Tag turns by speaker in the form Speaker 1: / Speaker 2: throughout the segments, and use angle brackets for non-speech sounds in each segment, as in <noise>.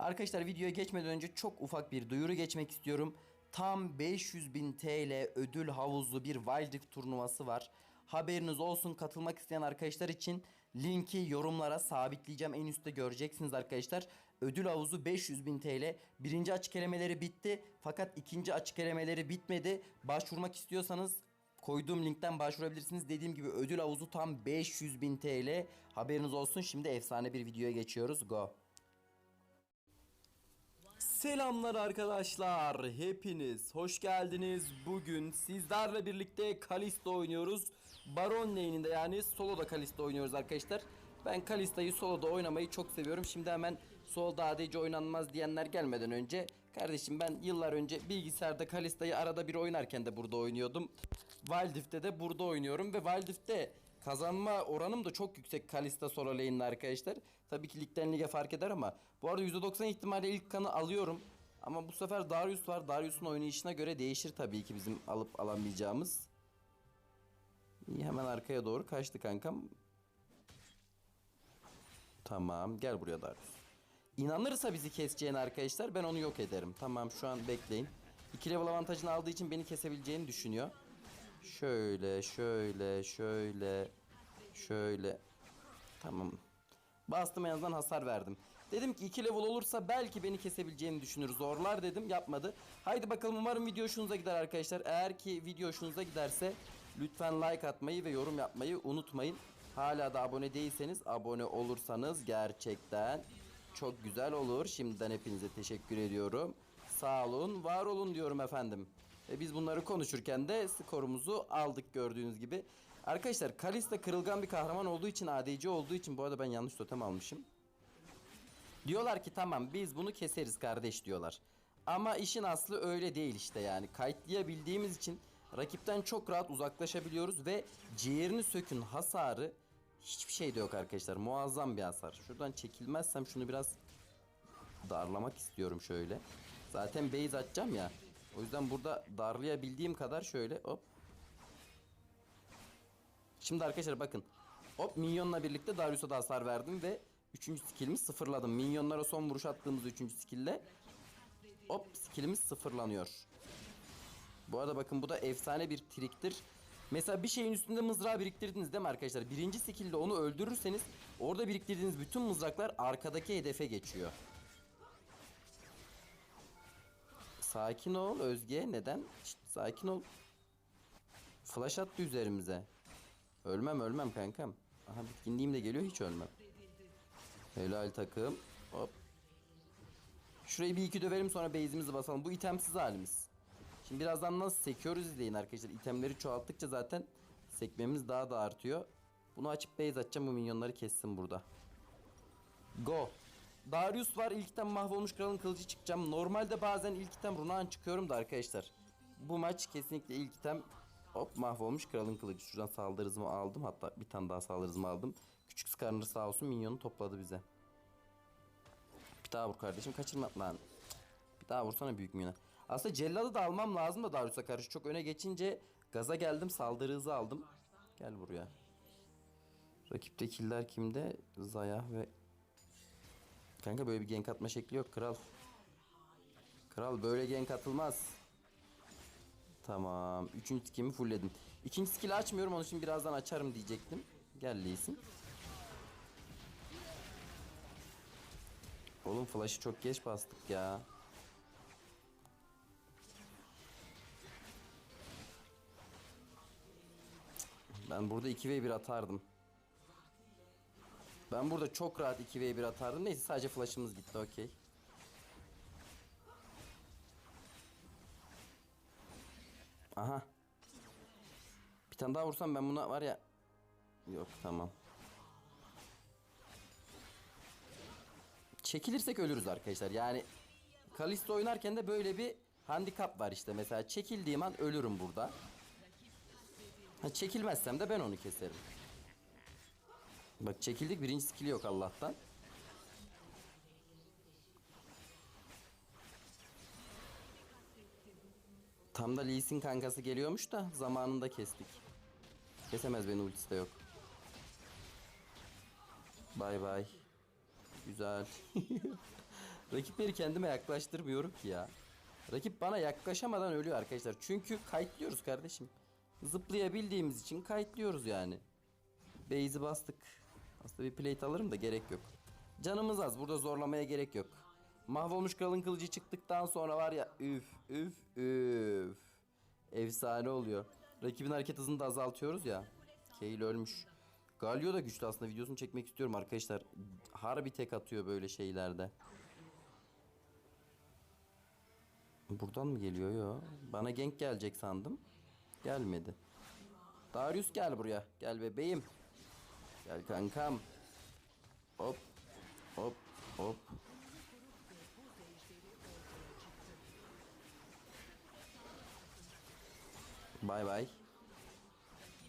Speaker 1: Arkadaşlar videoya geçmeden önce çok ufak bir duyuru geçmek istiyorum. Tam 500 bin TL ödül havuzlu bir Wild turnuvası var. Haberiniz olsun katılmak isteyen arkadaşlar için linki yorumlara sabitleyeceğim. En üstte göreceksiniz arkadaşlar. Ödül havuzu 500 bin TL. Birinci açık elemeleri bitti. Fakat ikinci açık elemeleri bitmedi. Başvurmak istiyorsanız koyduğum linkten başvurabilirsiniz. Dediğim gibi ödül havuzu tam 500 bin TL. Haberiniz olsun. Şimdi efsane bir videoya geçiyoruz. Go. Selamlar arkadaşlar. Hepiniz hoş geldiniz. Bugün sizlerle birlikte Kalista oynuyoruz. Baron lane'inde yani soloda Kalista oynuyoruz arkadaşlar. Ben Kalista'yı soloda oynamayı çok seviyorum. Şimdi hemen soloda ADC oynanmaz diyenler gelmeden önce kardeşim ben yıllar önce bilgisayarda Kalista'yı arada bir oynarken de burada oynuyordum. Wild Rift'te de burada oynuyorum ve Wild Rift'te Kazanma oranım da çok yüksek Kalista solo arkadaşlar. Tabii ki ligden lige fark eder ama bu arada %90 ihtimalle ilk kanı alıyorum. Ama bu sefer Darius var. Darius'un oynayışına göre değişir tabii ki bizim alıp alamayacağımız. İyi hemen arkaya doğru kaçtı kankam. Tamam gel buraya Darius. İnanırsa bizi keseceğini arkadaşlar ben onu yok ederim. Tamam şu an bekleyin. 2 level avantajını aldığı için beni kesebileceğini düşünüyor. Şöyle, şöyle, şöyle, şöyle. Tamam. Bastım en azından hasar verdim. Dedim ki 2 level olursa belki beni kesebileceğini düşünür. Zorlar dedim yapmadı. Haydi bakalım umarım video hoşunuza gider arkadaşlar. Eğer ki video hoşunuza giderse lütfen like atmayı ve yorum yapmayı unutmayın. Hala da abone değilseniz abone olursanız gerçekten çok güzel olur. Şimdiden hepinize teşekkür ediyorum. Sağ olun, var olun diyorum efendim. Ve biz bunları konuşurken de skorumuzu aldık gördüğünüz gibi. Arkadaşlar Kalista kırılgan bir kahraman olduğu için ADC olduğu için bu arada ben yanlış totem almışım. Diyorlar ki tamam biz bunu keseriz kardeş diyorlar. Ama işin aslı öyle değil işte yani. Kayıtlayabildiğimiz için rakipten çok rahat uzaklaşabiliyoruz ve ciğerini sökün hasarı hiçbir şey de yok arkadaşlar. Muazzam bir hasar. Şuradan çekilmezsem şunu biraz darlamak istiyorum şöyle. Zaten base atacağım ya. O yüzden burada darlayabildiğim kadar şöyle hop. Şimdi arkadaşlar bakın. Hop minyonla birlikte Darius'a da hasar verdim ve 3. skillimi sıfırladım. Minyonlara son vuruş attığımız 3. skill'le hop skillimiz sıfırlanıyor. Bu arada bakın bu da efsane bir triktir. Mesela bir şeyin üstünde mızrağı biriktirdiniz değil mi arkadaşlar? Birinci skill'de onu öldürürseniz orada biriktirdiğiniz bütün mızraklar arkadaki hedefe geçiyor. Sakin ol Özge. Neden? Şşt, sakin ol. Flash attı üzerimize. Ölmem ölmem kankam. Aha bitkinliğim de geliyor hiç ölmem. Helal takım. Hop. Şurayı bir iki dövelim sonra base'imizi basalım. Bu itemsiz halimiz. Şimdi birazdan nasıl sekiyoruz izleyin arkadaşlar. İtemleri çoğalttıkça zaten sekmemiz daha da artıyor. Bunu açıp base atacağım bu minyonları kessin burada. Go. Darius var. İlk item mahvolmuş kralın kılıcı çıkacağım. Normalde bazen ilk item çıkıyorum da arkadaşlar. Bu maç kesinlikle ilk item hop mahvolmuş kralın kılıcı. Şuradan saldırı hızımı aldım. Hatta bir tane daha saldırı aldım. Küçük Skarner sağ olsun minyonu topladı bize. Bir daha vur kardeşim kaçırma lan. Bir daha vursana büyük minyona. Aslında Cellad'ı da almam lazım da Darius'a karşı. Çok öne geçince gaza geldim saldırı hızı aldım. Gel buraya. Rakipte killer kimde? Zaya ve Kanka böyle bir gank atma şekli yok kral. Kral böyle gank atılmaz. Tamam. Üçüncü skillimi fullledim. İkinci skill'i açmıyorum onu şimdi birazdan açarım diyecektim. Gel Lee'sin. Oğlum flash'ı çok geç bastık ya. Ben burada 2v1 atardım. Ben burada çok rahat 2v1 atardım. Neyse sadece flash'ımız gitti okey. Aha. Bir tane daha vursam ben buna var ya. Yok tamam. Çekilirsek ölürüz arkadaşlar. Yani Kalisto oynarken de böyle bir handikap var işte. Mesela çekildiğim an ölürüm burada. Ha, çekilmezsem de ben onu keserim. Bak çekildik birinci skill yok Allah'tan. Tam da Lee Sin kankası geliyormuş da zamanında kestik. Kesemez beni ultisi de yok. Bay bay. Güzel. <laughs> Rakipleri kendime yaklaştırmıyorum ki ya. Rakip bana yaklaşamadan ölüyor arkadaşlar. Çünkü kayıtlıyoruz kardeşim. Zıplayabildiğimiz için kayıtlıyoruz yani. Base'i bastık. Aslında bir plate alırım da gerek yok. Canımız az. Burada zorlamaya gerek yok. Mahvolmuş kralın kılıcı çıktıktan sonra var ya üf üf üf. Efsane oluyor. Rakibin hareket hızını da azaltıyoruz ya. Kayle ölmüş. Galio da güçlü aslında videosunu çekmek istiyorum arkadaşlar. Harbi tek atıyor böyle şeylerde. Buradan mı geliyor yo? Bana gank gelecek sandım. Gelmedi. Darius gel buraya. Gel bebeğim. Gel kankam. Hop. Hop. Hop. Bay bay.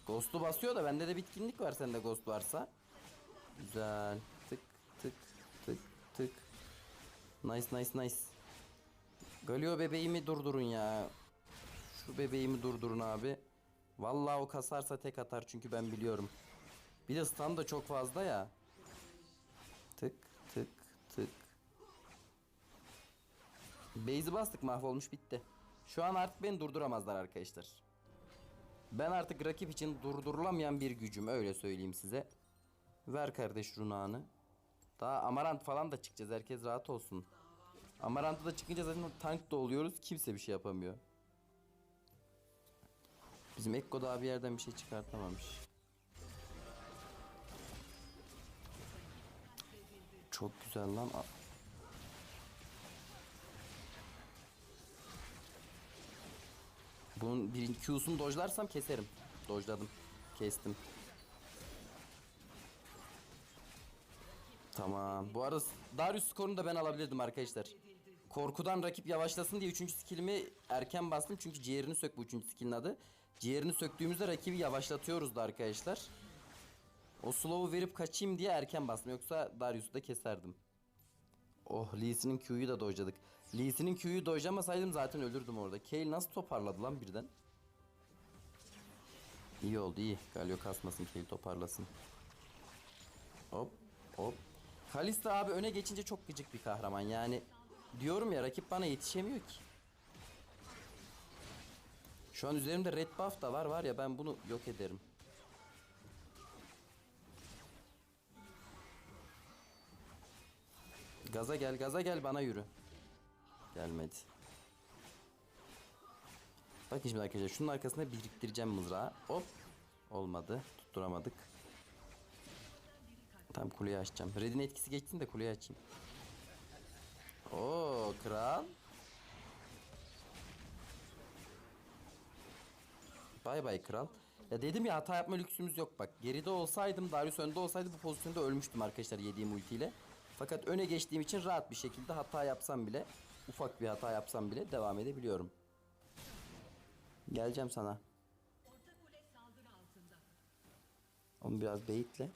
Speaker 1: Ghost'u basıyor da bende de bitkinlik var sende Ghost varsa. Güzel. Tık tık tık tık. Nice nice nice. Galio bebeğimi durdurun ya. Şu bebeğimi durdurun abi. Vallahi o kasarsa tek atar çünkü ben biliyorum. Bir de stun da çok fazla ya. Tık tık tık. Base'i bastık mahvolmuş bitti. Şu an artık beni durduramazlar arkadaşlar. Ben artık rakip için durdurulamayan bir gücüm öyle söyleyeyim size. Ver kardeş runağını. Daha Amarant falan da çıkacağız herkes rahat olsun. Amarant'a da çıkınca zaten tank da oluyoruz kimse bir şey yapamıyor. Bizim Ekko daha bir yerden bir şey çıkartamamış. Çok güzel lan. Bunun bir Q'sunu dojlarsam keserim. Dojladım. Kestim. Tamam. Bu arada Darius skorunu da ben alabilirdim arkadaşlar. Korkudan rakip yavaşlasın diye 3. skillimi erken bastım. Çünkü ciğerini sök bu 3. skillin adı. Ciğerini söktüğümüzde rakibi yavaşlatıyoruz da arkadaşlar. O slow'u verip kaçayım diye erken bastım. Yoksa Darius'u da keserdim. Oh Lee Sin'in Q'yu da dojladık. Lee Sin'in Q'yu dojlamasaydım zaten ölürdüm orada. Kayle nasıl toparladı lan birden? İyi oldu iyi. Galio kasmasın Kayle toparlasın. Hop hop. Kalista abi öne geçince çok gıcık bir kahraman yani. Diyorum ya rakip bana yetişemiyor ki. Şu an üzerimde red buff da var var ya ben bunu yok ederim. Gaza gel gaza gel bana yürü. Gelmedi. Bakın şimdi arkadaşlar şunun arkasına biriktireceğim mızrağı. Hop. Olmadı. Tutturamadık. Tam kuleyi açacağım. Red'in etkisi geçsin de kuleyi açayım. Oo kral. Bay bay kral. Ya dedim ya hata yapma lüksümüz yok bak. Geride olsaydım Darius önde olsaydı bu pozisyonda ölmüştüm arkadaşlar yediğim ultiyle. Fakat öne geçtiğim için rahat bir şekilde hata yapsam bile ufak bir hata yapsam bile devam edebiliyorum. Geleceğim sana. Onu biraz beyitle.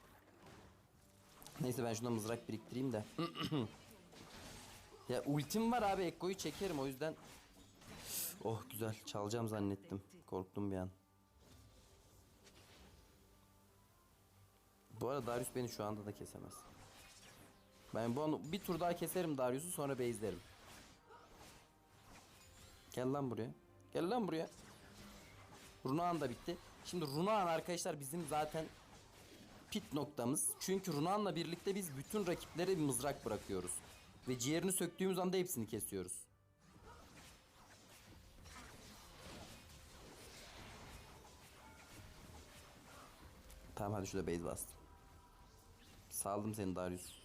Speaker 1: Neyse ben şuna mızrak biriktireyim de. <clears throat> ya ultim var abi Ekko'yu çekerim o yüzden. Oh güzel çalacağım zannettim. Korktum bir an. Bu arada Darius beni şu anda da kesemez. Ben bu bir tur daha keserim Darius'u sonra base'lerim. Gel lan buraya. Gel lan buraya. Runaan da bitti. Şimdi Runaan arkadaşlar bizim zaten pit noktamız. Çünkü Runaan'la birlikte biz bütün rakiplere bir mızrak bırakıyoruz. Ve ciğerini söktüğümüz anda hepsini kesiyoruz. Tamam hadi şurada base bastım. Saldım seni Darius.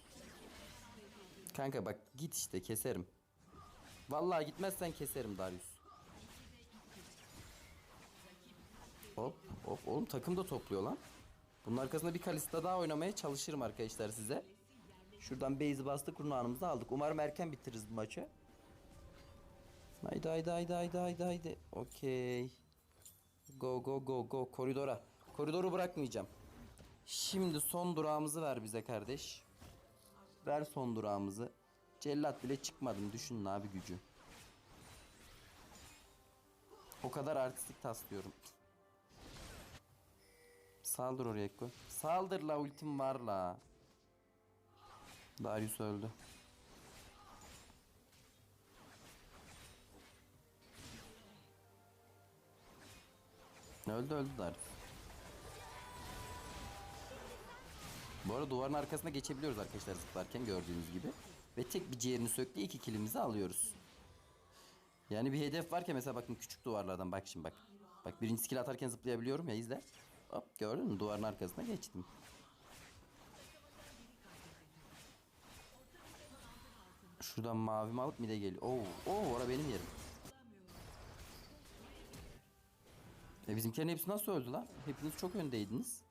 Speaker 1: Kanka bak git işte keserim. Vallahi gitmezsen keserim Darius. Hop hop oğlum takım da topluyor lan. Bunun arkasında bir Kalista daha oynamaya çalışırım arkadaşlar size. Şuradan base'i bastık runağımızı aldık. Umarım erken bitiririz bu maçı. Haydi haydi haydi haydi haydi haydi. Okey. Go go go go koridora. Koridoru bırakmayacağım. Şimdi son durağımızı ver bize kardeş. Ver son durağımızı. Cellat bile çıkmadım. Düşünün abi gücü. O kadar artistik taslıyorum. Saldır oraya Ekko. Saldır la ultim var la. Darius öldü. Öldü öldü Darius. Bu arada duvarın arkasına geçebiliyoruz arkadaşlar zıplarken gördüğünüz gibi. Ve tek bir ciğerini söktü iki kilimizi alıyoruz. Yani bir hedef varken mesela bakın küçük duvarlardan bak şimdi bak. Bak birinci skill atarken zıplayabiliyorum ya izle. Hop gördün mü duvarın arkasına geçtim. Şuradan mavimi alıp mide geliyor. Oo, oo ora benim yerim. E bizimkilerin hepsi nasıl öldü lan? Hepiniz çok öndeydiniz.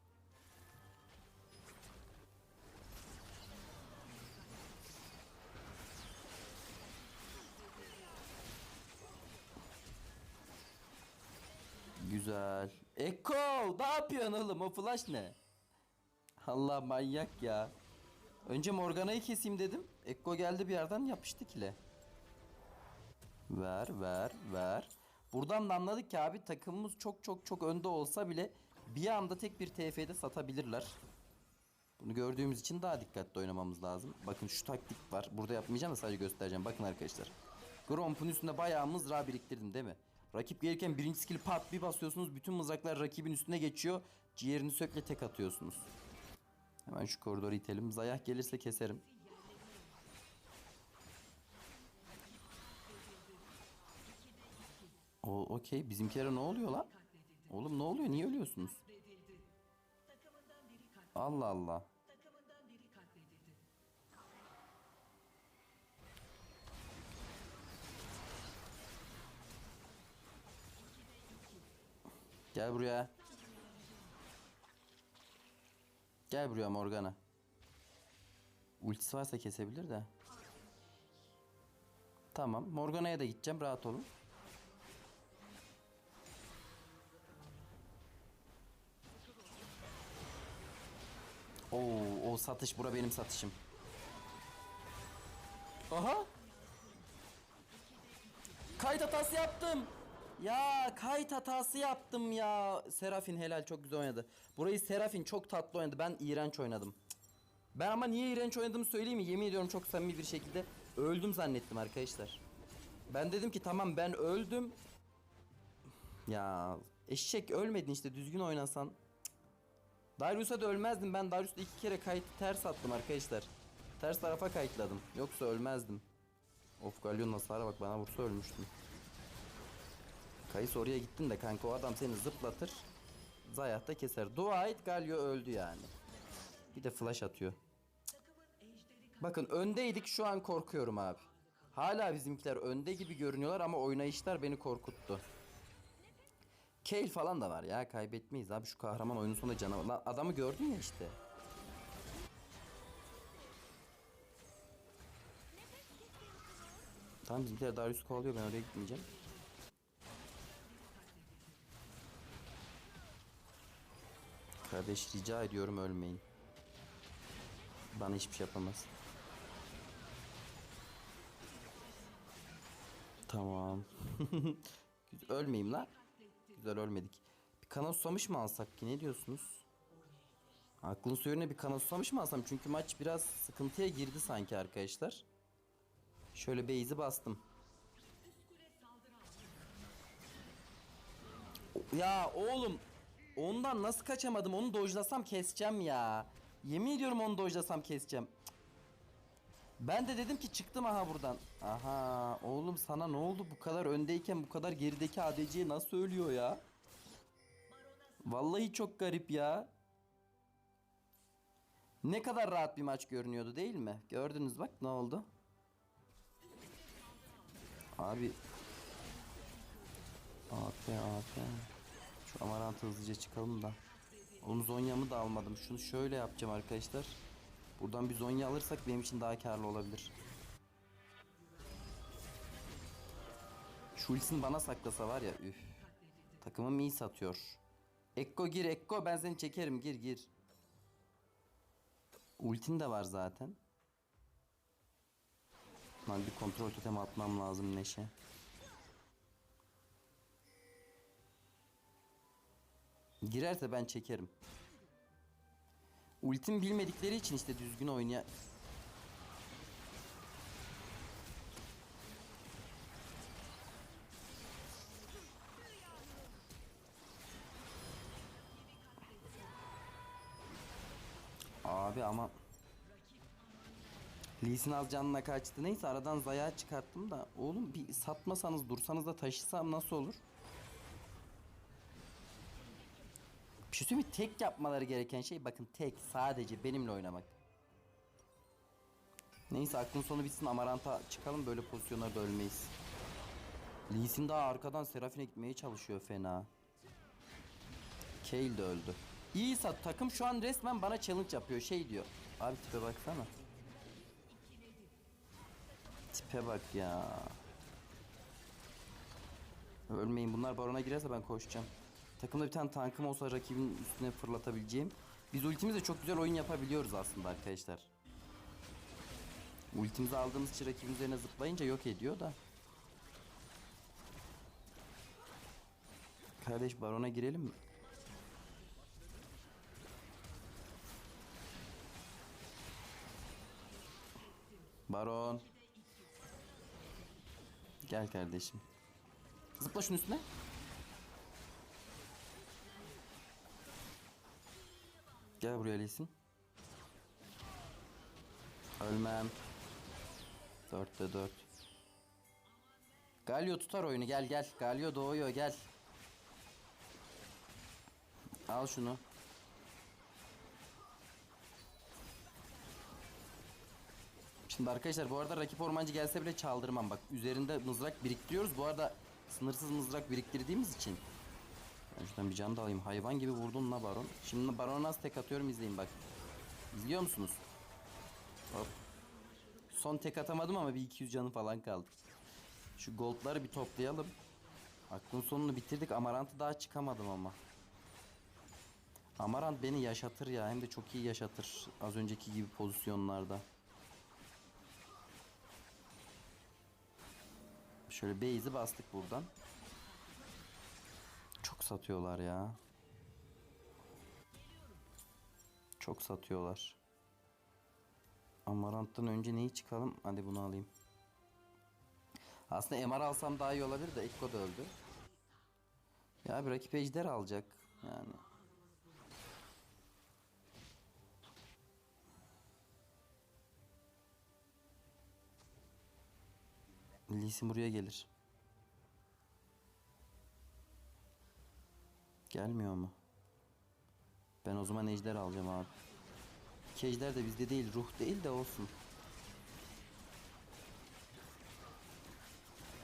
Speaker 1: Güzel. Eko ne yapıyorsun oğlum o flash ne? Allah manyak ya. Önce Morgana'yı keseyim dedim. Ekko geldi bir yerden yapıştı kile. Ver ver ver. Buradan da anladık ki abi takımımız çok çok çok önde olsa bile bir anda tek bir TF'de satabilirler. Bunu gördüğümüz için daha dikkatli oynamamız lazım. Bakın şu taktik var. Burada yapmayacağım da sadece göstereceğim. Bakın arkadaşlar. Gromp'un üstünde bayağı mızrağı biriktirdim değil mi? Rakip gelirken birinci skill pat bir basıyorsunuz. Bütün mızraklar rakibin üstüne geçiyor. Ciğerini sökle tek atıyorsunuz. Hemen şu koridoru itelim. Zayah gelirse keserim. O okey. Bizimkilere ne oluyor lan? Oğlum ne oluyor? Niye ölüyorsunuz? Allah Allah. Gel buraya. Gel buraya Morgana. Ultisi varsa kesebilir de. Tamam. Morgana'ya da gideceğim. Rahat olun. Oo, o satış bura benim satışım. Aha. Kayıt hatası yaptım. Ya kayıt hatası yaptım ya. Serafin helal çok güzel oynadı. Burayı Serafin çok tatlı oynadı. Ben iğrenç oynadım. Ben ama niye iğrenç oynadığımı söyleyeyim mi? Yemin ediyorum çok samimi bir şekilde öldüm zannettim arkadaşlar. Ben dedim ki tamam ben öldüm. Ya eşek ölmedin işte düzgün oynasan. Cık. Darius'a da ölmezdim. Ben Darius'ta iki kere kayıt ters attım arkadaşlar. Ters tarafa kayıtladım. Yoksa ölmezdim. Of Galyon hasara bak bana vursa ölmüştüm. Kayıs oraya gittin de kanka o adam seni zıplatır. Zayah da keser. Dua et Galio öldü yani. Bir de flash atıyor. Bakın öndeydik şu an korkuyorum abi. Hala bizimkiler önde gibi görünüyorlar ama oynayışlar beni korkuttu. Kale falan da var ya kaybetmeyiz abi şu kahraman oyunun sonunda canavar. Lan adamı gördün ya işte. Tamam bizimkiler Darius kovalıyor ben oraya gitmeyeceğim. Kardeş rica ediyorum ölmeyin. Bana hiçbir şey yapamaz. Tamam. <laughs> Ölmeyeyim la. Güzel ölmedik. Bir kana susamış mı alsak ki ne diyorsunuz? Aklın suyuna bir kana susamış mı alsam? Çünkü maç biraz sıkıntıya girdi sanki arkadaşlar. Şöyle base'i bastım. Ya oğlum ondan nasıl kaçamadım onu dojlasam keseceğim ya. Yemin ediyorum onu dojlasam keseceğim. Ben de dedim ki çıktım aha buradan. Aha oğlum sana ne oldu bu kadar öndeyken bu kadar gerideki ADC'ye nasıl ölüyor ya? Vallahi çok garip ya. Ne kadar rahat bir maç görünüyordu değil mi? Gördünüz bak ne oldu? Abi AP AP Şu amarantı hızlıca çıkalım da. Onun Zonya'mı da almadım. Şunu şöyle yapacağım arkadaşlar. Buradan bir Zonya alırsak benim için daha karlı olabilir. Ultisini bana saklasa var ya üf. Takımım iyi satıyor Ekko gir Ekko ben seni çekerim. Gir gir. Ultin de var zaten. Lan bir kontrol totem atmam lazım Neşe Girerse ben çekerim. Ultim bilmedikleri için işte düzgün oynaya... Abi ama... Lee az canına kaçtı. Neyse aradan zaya çıkarttım da. Oğlum bir satmasanız dursanız da taşısam nasıl olur? Mi? Tek yapmaları gereken şey bakın tek sadece benimle oynamak. Neyse aklın sonu bitsin Amarant'a çıkalım böyle pozisyonlarda ölmeyiz. Lee daha arkadan Seraphine gitmeye çalışıyor fena. Kale de öldü. İyiyse takım şu an resmen bana challenge yapıyor. Şey diyor. Abi tipe baksana. Tipe bak ya. Ölmeyin bunlar barona girerse ben koşacağım. Takımda bir tane tankım olsa rakibin üstüne fırlatabileceğim. Biz ultimizle çok güzel oyun yapabiliyoruz aslında arkadaşlar. Ultimizi aldığımız için rakibin üzerine zıplayınca yok ediyor da. Kardeş barona girelim mi? Baron. Gel kardeşim. Zıpla şunun üstüne. Gel buraya Lisin. Ölmem. Dörtte dört. Galio tutar oyunu gel gel. Galio doğuyor gel. Al şunu. Şimdi arkadaşlar bu arada rakip ormancı gelse bile çaldırmam bak. Üzerinde mızrak biriktiriyoruz. Bu arada sınırsız mızrak biriktirdiğimiz için. Ben şuradan bir can da alayım. Hayvan gibi vurdun la baron. Şimdi barona nasıl tek atıyorum izleyin bak. İzliyor musunuz? Hop. Son tek atamadım ama bir 200 canı falan kaldı. Şu goldları bir toplayalım. Aklın sonunu bitirdik. Amarant'ı daha çıkamadım ama. Amarant beni yaşatır ya. Hem de çok iyi yaşatır. Az önceki gibi pozisyonlarda. Şöyle base'i bastık buradan. Satıyorlar ya. Çok satıyorlar. Amarant'tan önce neyi çıkalım? Hadi bunu alayım. Aslında MR alsam daha iyi olabilir de Ekko da öldü. Ya bir rakip ejder alacak. Yani. Lee buraya gelir. Gelmiyor mu? Ben o zaman ejder alacağım abi. İki ejder de bizde değil, ruh değil de olsun.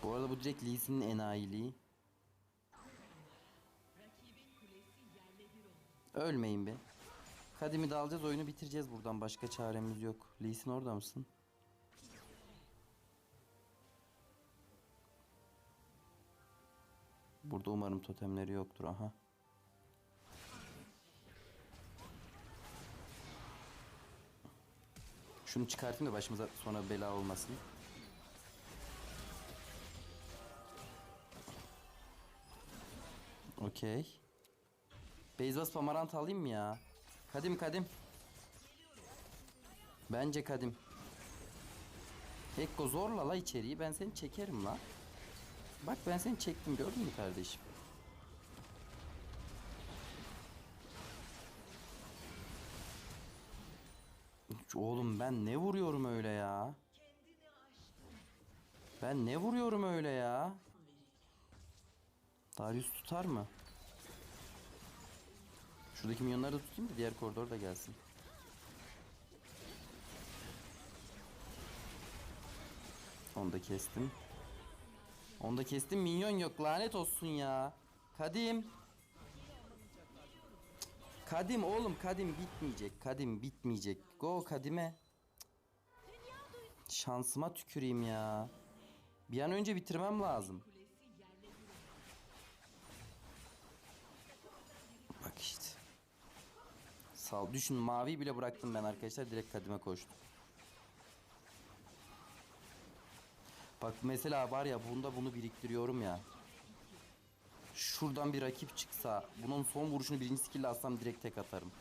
Speaker 1: Bu arada bu direkt Lee Sin'in enayiliği. Ölmeyin be. Kadimi de alacağız, oyunu bitireceğiz buradan. Başka çaremiz yok. Lee Sin orada mısın? Burada umarım totemleri yoktur. Aha. Şunu çıkartayım da başımıza sonra bela olmasın. Okey. Beyzbas pamarant alayım mı ya? Kadim kadim. Bence kadim. Ekko zorla la içeriği ben seni çekerim la. Bak ben seni çektim gördün mü kardeşim? Oğlum ben ne vuruyorum öyle ya? Ben ne vuruyorum öyle ya? Darius tutar mı? Şuradaki minyonları da tutayım da diğer koridor da gelsin. Onu da kestim. Onu da kestim. Minyon yok. Lanet olsun ya. Kadim. Kadim oğlum kadim bitmeyecek. Kadim bitmeyecek. Go kadime. Şansıma tüküreyim ya. Bir an önce bitirmem lazım. Bak işte. Sağ ol. Düşün mavi bile bıraktım ben arkadaşlar. Direkt kadime koştum. Bak mesela var ya bunda bunu biriktiriyorum ya. Şuradan bir rakip çıksa bunun son vuruşunu birinci skill'le atsam direkt tek atarım.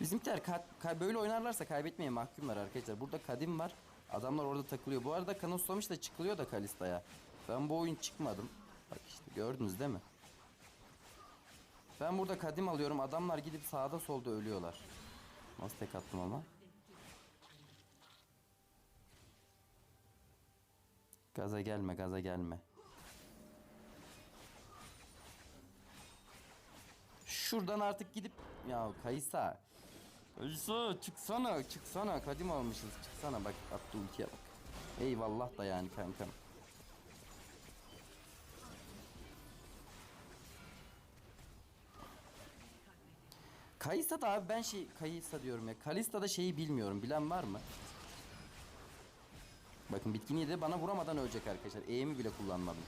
Speaker 1: Bizimkiler ka- ka- böyle oynarlarsa kaybetmeye mahkumlar arkadaşlar. Burada kadim var. Adamlar orada takılıyor. Bu arada kanoslamış da çıkılıyor da Kalista'ya. Ben bu oyun çıkmadım. Bak işte gördünüz değil mi? Ben burada kadim alıyorum. Adamlar gidip sağda solda ölüyorlar. Nasıl tek attım ama? Gaza gelme, gaza gelme. Şuradan artık gidip ya Kaysa. Kaysa çıksana, çıksana. Kadim almışız. Çıksana bak attı ultiye bak. Eyvallah da yani kankam. Kaysa da abi ben şey Kaysa diyorum ya. Kalista da şeyi bilmiyorum. Bilen var mı? Bakın bitkini de bana vuramadan ölecek arkadaşlar. E'mi bile kullanmadım.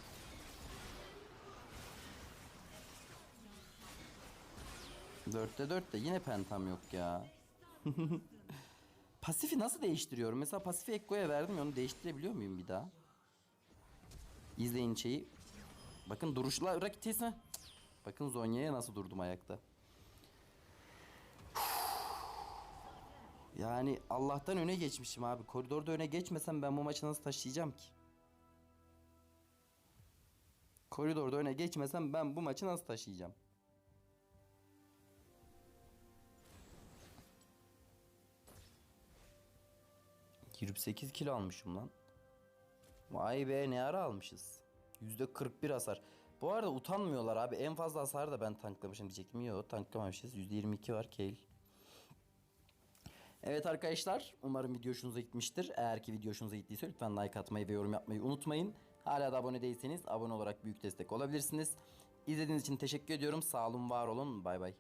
Speaker 1: Dörtte dörtte yine pentam yok ya. <laughs> Pasifi nasıl değiştiriyorum? Mesela pasifi Ekko'ya verdim onu değiştirebiliyor muyum bir daha? İzleyin şeyi. Bakın duruşla rakitesine. Bakın Zonya'ya nasıl durdum ayakta. <sighs> Yani Allah'tan öne geçmişim abi. Koridorda öne geçmesem ben bu maçı nasıl taşıyacağım ki? Koridorda öne geçmesem ben bu maçı nasıl taşıyacağım? ...28 kilo almışım lan. Vay be ne ara almışız. %41 hasar. Bu arada utanmıyorlar abi. En fazla hasarı da ben tanklamışım diyecektim. Yok tanklamamışız. %22 var Kale. Evet arkadaşlar umarım video hoşunuza gitmiştir. Eğer ki video hoşunuza gittiyse lütfen like atmayı ve yorum yapmayı unutmayın. Hala da abone değilseniz abone olarak büyük destek olabilirsiniz. İzlediğiniz için teşekkür ediyorum. Sağ olun var olun. Bay bay.